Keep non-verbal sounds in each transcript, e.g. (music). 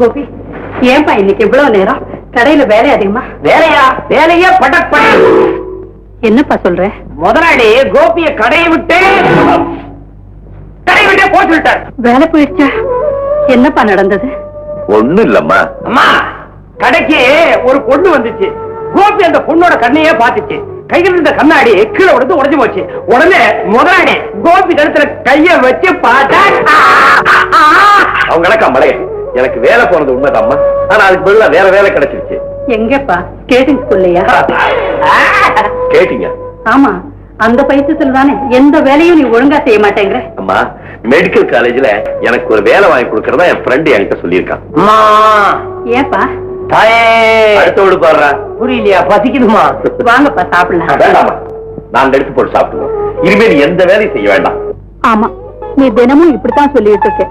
கோபி ஏன்பா இன்னைக்கு இவ்வளவு நேரம்? கடையில வேலை அதிகமா? வேலையா? வேலையே படக் படக். என்னப்பா சொல்ற? முதலாளி கோபிய கடையை விட்டு கடையை விட்டே போட்டு விட்டார் வேலை போயிடுச்சா? என்னப்பா நடந்தது? ஒண்ணு இல்லம்மா. அம்மா கடைக்கு ஒரு பொண்ணு வந்துச்சு. கோபி அந்த பொண்ணோட கண்ணையே பாத்துச்சு கையில் இருந்த கண்ணாடி கீழே விழுந்து உடைஞ்சு போச்சு. உடனே முதலாளி கோபி கழுத்துல கைய வச்சு பார்த்தா அவங்க மலைய எனக்கு வேலை போனது உண்மைதாம்மா. ஆனா அதுக்கு பதிலா வேற வேலை கிடைச்சிருச்சு. எங்கப்பா? ஸ்கேட்டிங் ஸ்கூல்லையா கேட்டீங்க. ஆமா அந்த பைசத்துல தானே எந்த வேலையும் நீ ஒழுங்கா செய்ய மாட்டேங்கிற. அம்மா மெடிக்கல் காலேஜ்ல எனக்கு ஒரு வேலை வாங்கி கொடுக்கறதா என் ஃப்ரெண்ட் என்கிட்ட சொல்லியிருக்கான். அம்மா! ஏப்பா தாயே! அடுத்த விடு பாடுறா புரியலையா? பசிக்குதுமா? வாங்கப்பா சாப்பிடலாம். வேண்டாமா நான் எடுத்து போட்டு சாப்பிட்டுவோம் இனிமே நீ எந்த வேலையும் செய்ய வேண்டாம். ஆமா நீ தினமும் இப்படித்தான் சொல்லிட்டு இருக்க.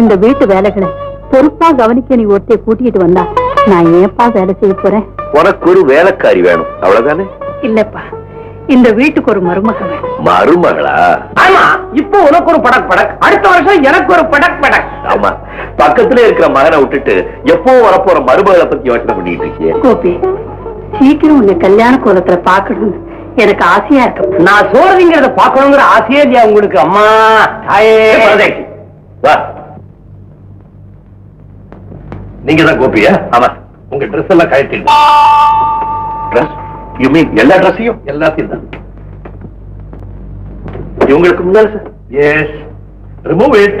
இந்த வீட்டு வேலைகளை பொறுப்பா கவனிக்க நீ ஒருத்தைய கூட்டிட்டு வந்தா நான் ஏப்பா வேலை செய்ய போறேன்? உனக்கு ஒரு வேலைக்காரி வேணும். அவ்வளவுதானே? இல்லப்பா. இந்த வீட்டுக்கு ஒரு மருமக வேணும். மருமகளா? ஆமா இப்போ உனக்கு ஒரு படக் படக். அடுத்த வருஷம் எனக்கு ஒரு படக் படக். ஆமா. பக்கத்துல இருக்கிற மகனை விட்டுட்டு எப்போ வரப்போற மருமகளை பத்தி யோசனை பண்ணிட்டு இருக்கியே? கோபி சீக்கிரம் உன்னை கல்யாண கோலத்துல பாக்கணும்னு எனக்கு ஆசையா இருக்கு. நான் சோழதிங்கிறத பாக்கணுங்கிற ஆசையே இல்லையா உங்களுக்கு அம்மா? தாயே. வா. நீங்க தான் கோபியா? ஆமா. உங்க ட்ரெஸ் எல்லாம் கழட்டி ட்ரெஸ் யூ மீன் எல்லா ட்ரெஸ்ஸையும் எல்லாத்தையும் தான். இவங்களுக்கு முன்னால sir yes remove it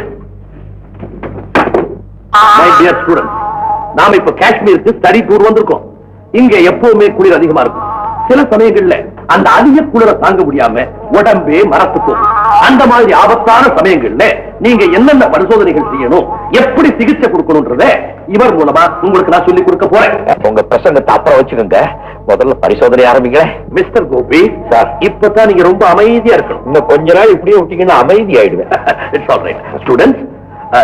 my dear student நாம இப்ப காஷ்மீருக்கு ஸ்டடி டூர் வந்திருக்கோம். இங்க எப்பவுமே குளிர் அதிகமா இருக்கும். சில சமயங்கள்ல அந்த அதிக குளிரை தாங்க முடியாம உடம்பே மரத்து போகும். அந்த மாதிரி ஆபத்தான சமயங்கள்ல நீங்க என்னென்ன பரிசோதனைகள் செய்யணும் எப்படி சிகிச்சை கொடுக்கணும்ன்றத இவர் மூலமா உங்களுக்கு நான் சொல்லி கொடுக்க போறேன் உங்க பிரசங்கத்தை அப்புறம் வச்சுக்கோங்க முதல்ல பரிசோதனை ஆரம்பிங்க மிஸ்டர் கோபி சார் இப்பதான் நீங்க ரொம்ப அமைதியா இருக்கணும் இன்னும் கொஞ்ச நாள் இப்படியே விட்டீங்கன்னா அமைதி ஆயிடுவேன் இட்ஸ் ஆல் ரைட் ஸ்டூடெண்ட்ஸ்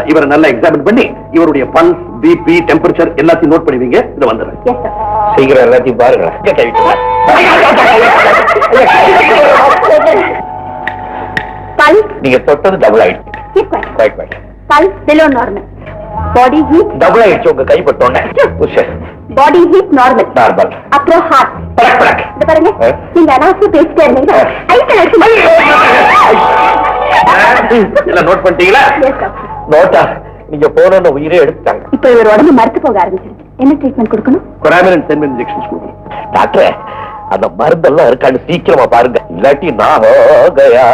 இவரை நல்லா எக்ஸாமின் பண்ணி இவருடைய பல்ஸ் பிபி டெம்பரேச்சர் எல்லாத்தையும் நோட் பண்ணுவீங்க இதை வந்துடுறேன் சீக்கிரம் எல்லாத்தையும் பாருங்க பல். நீங்க தொட்டது டபுள் ஆயிடுச்சு. ரைட் ரைட் பல் below normal body heat double ஆயிடுச்சு உங்க கைப்பட்டோன்னே பாடி ஹீட் நார்மல் நார்மல் அப்புறம் ஹார்ட் படக் படக் இது பாருங்க. ஆ. நீங்க அனாவசியம் பேசிட்டே இருந்தீங்க ஐஸ்ல எல்லாம் நோட் பண்ணிட்டீங்களா? நோட்டா நீங்க போன உயிரே எடுத்துட்டாங்க. இப்ப இவர் உடம்பு மறுத்து போக ஆரம்பிச்சிருக்கு என்ன ட்ரீட்மெண்ட் கொடுக்கணும்? கொராமிரன் சென்மென் இன்ஜெக்ஷன்ஸ் கொடுக்கணும். டாக்டர் அந்த மருந்தெல்லாம் இருக்கான்னு சீக்கிரமா பாருங்க. இல்லாட்டி நான் கயா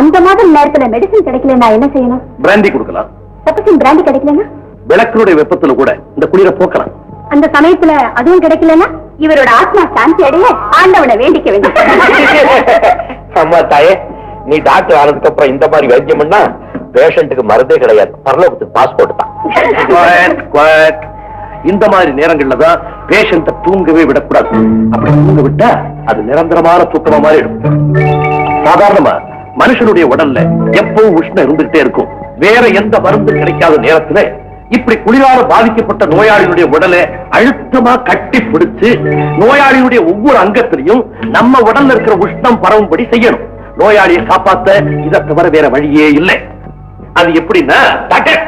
அந்த மாதிரி நேரத்துல மெடிசன் கிடைக்கல நான் என்ன செய்யணும்? பிராந்தி கொடுக்கலாம். சப்போஸ் பிராண்டி கிடைக்கலன்னா? விளக்கினுடைய வெப்பத்துல கூட இந்த குளிரை போக்கலாம். அந்த சமயத்துல அதுவும் கிடைக்கலன்னா இவரோட ஆத்மா சாந்தி அடைய ஆண்டவனை வேண்டிக்க வேண்டும். (laughs) அம்மா தாயே நீ டாக்டர் ஆனதுக்கு அப்புறம் இந்த மாதிரி வைத்தியம் பண்ணா பேஷண்ட்டுக்கு மருந்தே கிடையாது. பரலோகத்துக்கு பாஸ்போர்ட் தான். இந்த மாதிரி நேரங்கள்ல தான் பேஷண்ட தூங்கவே விடக்கூடாது. அப்படி தூங்க விட்டா அது நிரந்தரமான தூக்கமா மாறிடும் சாதாரணமா மனுஷனுடைய உடல்ல எப்பவும் உஷ்ணம் இருந்துகிட்டே இருக்கும். வேற எந்த மருந்து கிடைக்காத நேரத்துல இப்படி குளிரால பாதிக்கப்பட்ட நோயாளியுடைய உடலை அழுத்தமா கட்டி பிடிச்சு நோயாளியுடைய ஒவ்வொரு அங்கத்திலையும் நம்ம உடல்ல இருக்கிற உஷ்ணம் பரவும்படி செய்யணும். நோயாளியை காப்பாத்த இதை தவிர வேற வழியே இல்லை. அது எப்படின்னா டாக்டர்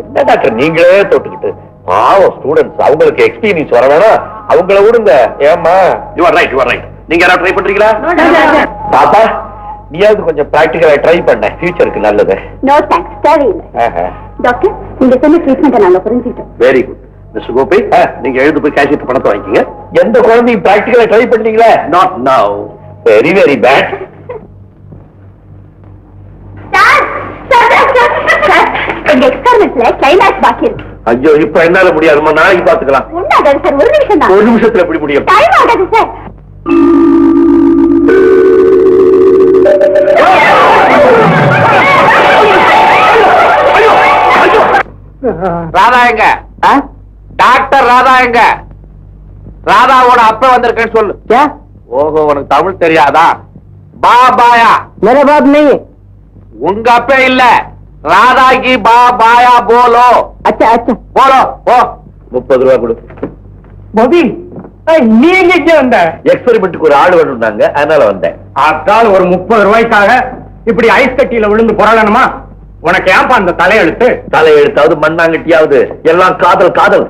என்ன டாக்டர்? நீங்களே தொட்டுக்கிட்டு பாவம் ஸ்டூடெண்ட்ஸ் அவங்களுக்கு எக்ஸ்பீரியன்ஸ் வர வேணாம். அவங்கள விடுங்க. ஏமா யுவர் ரைட் யுவர் ரைட் நீங்க யாராவது ட்ரை பண்றீங்களா? பாப்பா நீயாவது கொஞ்சம் பிராக்டிகலா ட்ரை பண்ண. ஃபியூச்சருக்கு நல்லது. நோ தேங்க்ஸ் தேவையில்லை. டாக்டர் நீங்க சொன்ன ட்ரீட்மெண்ட்டை நாங்க புரிஞ்சுக்கிட்டோம். வெரி குட் மிஸ்டர் கோபி நீங்க எழுந்து போய் கேஷியர் பணத்தை வாங்கிக்கங்க. எந்த குழந்தையும் பிராக்டிகலா ட்ரை பண்ணீங்களா? Not now very very bad எங்க எக்ஸ்பெரிமெண்ட்ல கிளைமேக்ஸ் பாக்கி இருக்கு. ஐயோ இப்ப என்னால முடியாதுமா நாளைக்கு பாத்துக்கலாம் ஒரு நிமிஷம் ஒரு நிமிஷத்துல எப்படி முடியும்? ராதா எங்க? டாக்டர் ராதா எங்க? ராதாவோட அப்ப வந்திருக்கேன்னு சொல்லு. ஓஹோ உனக்கு தமிழ் தெரியாதா? பாபாயா? மேரே நீ. உங்க அப்ப இல்ல. ராதா கி பா பாயா போலோ. அச்சா அச்சா. போலோ போ. முப்பது ரூபாய் கொடு. பபி நீங்க இங்க வந்த? எக்ஸ்பெரிமெண்ட்டுக்கு ஒரு ஆள் வேணும்னாங்க அதனால வந்தேன். ஆத்தால் ஒரு முப்பது ரூபாய்க்காக இப்படி ஐஸ் கட்டியில விழுந்து புரளணுமா உனக்கு ஏன்பா அந்த தலையெழுத்து? தலையெழுத்தாவது மண்ணாங்கட்டியாவது. எல்லாம் காதல் காதல்.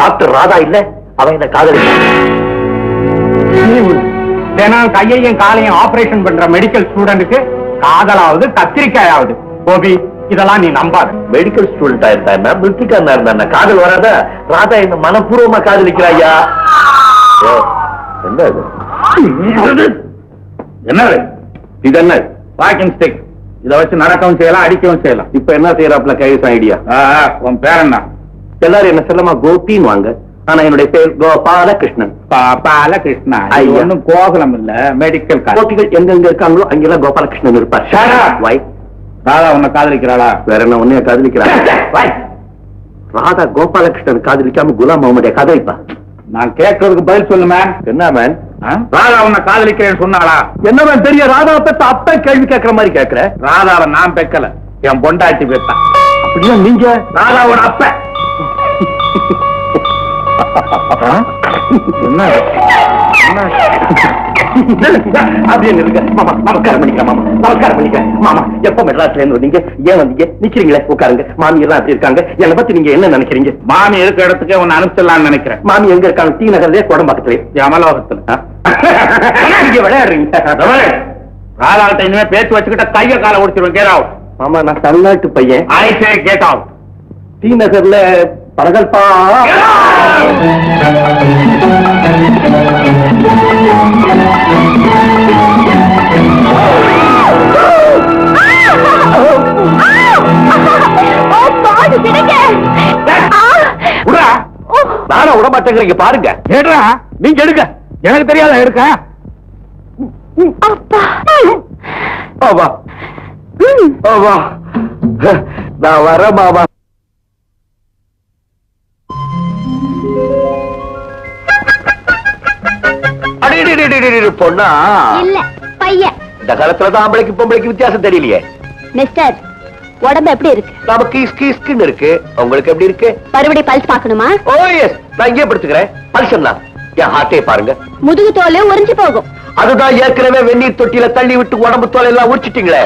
டாக்டர் ராதா இல்ல அவன் இந்த காதல் தினம் கையையும் காலையும் ஆபரேஷன் பண்ற மெடிக்கல் ஸ்டூடெண்ட்டுக்கு காதலாவது கத்திரிக்காயாவது. கோபி இதெல்லாம் நீ நம்பாத. மெடிக்கல் ஸ்டூடெண்டா இருந்தா மிருத்திகாரனா இருந்தா காதல் வராத? ராதா என்ன மனப்பூர்வமா காதலிக்கிறாயா? என்ன இது? என்ன இது என்ன வாக்கிங் ஸ்டிக் இத வச்சு நடக்கவும் செய்யலாம் அடிக்கவும் செய்யலாம். இப்ப என்ன செய்யறாப்ல கைஸ் ஐடியா? உன் பேர் என்ன எல்லாரும் என்ன செல்லமா? கோபின்னு வாங்க. ஆனா என்னுடைய பேர் கோபாலகிருஷ்ணன். பால கிருஷ்ணா இது ஐயா. ஒண்ணும் கோகுலம் இல்ல மெடிக்கல் கோபிகள் எங்கெங்க இருக்காங்களோ அங்கெல்லாம் கோபாலகிருஷ்ணன் இருப்பார். Shut up. வை ராதா உன்னை காதலிக்கிறாளா? வேற என்ன உன்னைய காதலிக்கிறான் வை ராதா கோபாலகிருஷ்ணன் காதலிக்காம குலாம் முகமதிய காதலிப்பா நான் கேட்கறதுக்கு பதில் சொல்லு மேம் என்ன மேன் ராதா உன்னை காதலிக்கிறேன்னு சொன்னாளா? என்ன மேன் பெரிய ராதா பத்த அப்ப கேள்வி கேட்கற மாதிரி கேட்கற? ராதாவை நான் பெக்கல. என் பொண்டாட்டி பெத்தான் அப்படின்னா நீங்க? ராதாவோட அப்ப. என்ன? அப்படியே நில்லுங்க. மாமா நமஸ்காரம் பண்ணிக்கலாம் மாமா. நமஸ்காரம் பண்ணிக்கிறேன் மாமா எப்ப மெட்ராஸ்ல இருந்து வந்தீங்க. ஏன் வந்தீங்க? நிக்கிறீங்களே உட்காருங்க. மாமி எல்லாம் அப்படி இருக்காங்க? என்னை பத்தி நீங்க என்ன நினைக்கிறீங்க? மாமி இருக்க இடத்துக்கே உன்னை அனுப்பிச்சிடலாம்னு நினைக்கிறேன். மாமி எங்க இருக்காங்க? டி நகர்லயே குடம்பாக்கத்துல யமலோகத்துல இங்க விளையாடுறீங்க. ராதாகிட்ட இனிமே பேச்சு வச்சுக்கிட்ட கைய காலை ஒடிச்சிருவேன் கேட் அவுட் மாமா நான் தமிழ்நாட்டு பையன். I say get out T நகர்ல பரகல்பா விடுறா. நானும் விட மாட்டேங்கிறீங்க பாருங்க. ஏடுறா நீங்க எடுங்க. எனக்கு தெரியாத ஆமா நான் வரேன் மாமா. பொண்ணா? இல்ல பையன். இந்த காலத்துல தான் ஆம்பளைக்கு பொம்பளைக்கு வித்தியாசம் தெரியலையே. மிஸ்டர் உடம்பு எப்படி இருக்கு? நமக்கு இஸ்கி இஸ்கின்னு இருக்கு. உங்களுக்கு எப்படி இருக்கு? மறுபடியும் பல்ஸ் பார்க்கணுமா? ஓ எஸ் நான் இங்கே படுத்துக்கிறேன். பல்சன் தான் என் ஹார்ட்டே பாருங்க. முதுகு தோல் உறிஞ்சு போகும். அதுதான் ஏற்கனவே வெந்நீர் தொட்டியில தள்ளி விட்டு உடம்பு தோலை எல்லாம் உரிச்சிட்டீங்களே.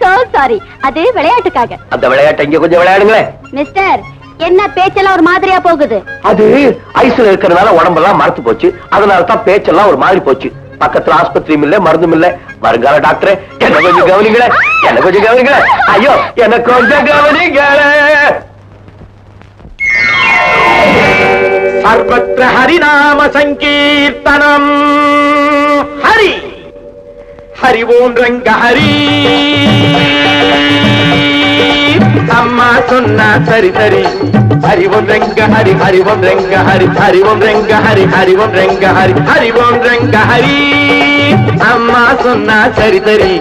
சோ சாரி அது விளையாட்டுக்காக. அந்த விளையாட்டை இங்க கொஞ்சம் விளையாடுங்களேன். மிஸ்டர் என்ன பேச்செல்லாம் ஒரு மாதிரியா போகுது? அது ஐஸ்ல இருக்கிறதுனால உடம்பெல்லாம் மறத்து போச்சு. அதனால தான் பேச்செல்லாம் ஒரு மாதிரி போச்சு. பக்கத்துல ஆஸ்பத்திரியும் இல்ல மருந்தும் இல்ல. வருங்கால டாக்டர் என்ன கொஞ்சம் கவனிங்களே என்ன கொஞ்சம் கவனிங்களே. ஐயோ என்ன கொஞ்சம் கவனிங்களே. சர்வத்திர ஹரிநாம சங்கீர்த்தனம். ஹரி ஹரி ஓம் ரங்க ஹரி. அம்மா சொன்னா சரி சரி ஹரி ஓம் ரங்க ஹரி ஹரி ஓம் ரங்க ஹரி ஹரி ஓம் ரங்க ஹரி ஹரி ஓம் ரங்க ஹரி ஹரி ஓம் ரங்க ஹரி அம்மா சொன்னா சரி சரி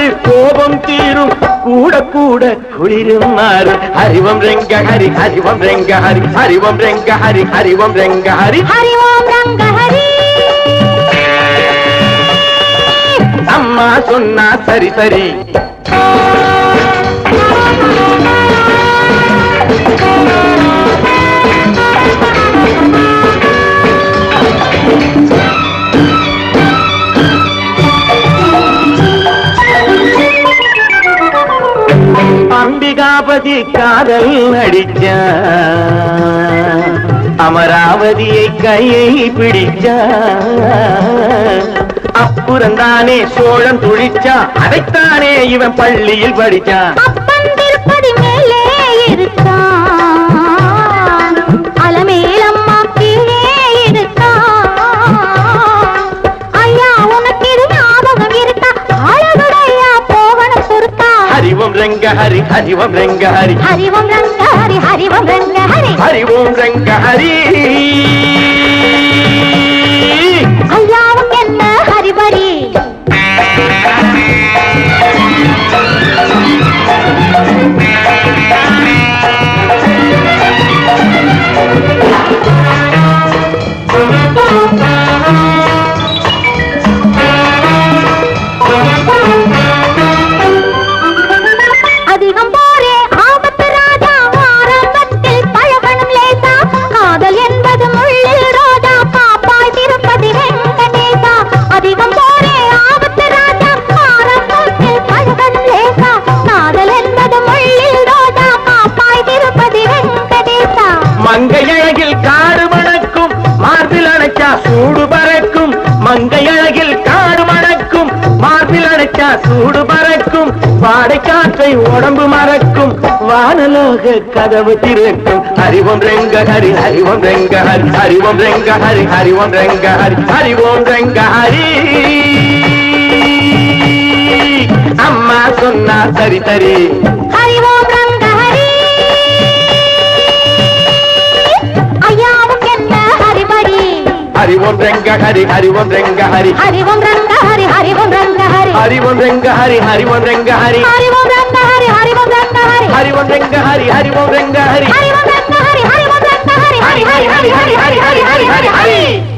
கொஞ்சிப்பாரு கோபம் தீரும். கூட கூட குளிரும் மாறு. ஹரிவம் ரெங்க ஹரி ஹரிவம் ரெங்க ஹரி. ஹரிவம் ரெங்க ஹரி ஹரிவம் ரெங்க ஹரி. ஹரி ஓம் ரங்க ஹரி. அம்மா சொன்னா சரி சரி. காதல் நடிச்ச? அமராவதியை கையை பிடிச்ச? அப்புறந்தானே சோழன் துழிச்சா அதைத்தானே இவன் பள்ளியில் படிச்சான் சுருக்கா ஹரிவம் ரங்க ஹரி ஹரிவம் ரங்க ஹரி ஹரிவம் ரங்க ஹரி ஹரிவம் ரங்க ஹரி ஹரிவோம் ரங்க ஹரி ஐயாவும் அணைச்சா சூடு பறக்கும் வாடை காற்றை உடம்பு மறக்கும் வானலோக கதவு திறக்கும் ஹரிவம் ரெங்க ஹரி ஹரிவம் ரெங்க ஹரி ஹரிவம் ரெங்க ஹரி ஹரிவம் ரெங்க ஹரி ஹரிவோம் ரெங்க ஹரி அம்மா சொன்னா சரி சரி ஹரிவோம் ரங்க ஹரி ஐயாவும் என்ன ஹரிபரி ஹரிவோம் ரெங்க ஹரி ஹரிவோம் ரெங்க హరి ఓం రంగ హరి హరి ఓం రంగ హరి హరి ఓం రంగ హరి హరి ఓం రంగ హరి హరి ఓం రంగ హరి హరి ఓం రంగ హరి హరి ఓం రంగ హరి హరి ఓం రంగ హరి హరి హరి హరి హరి హరి హరి హరి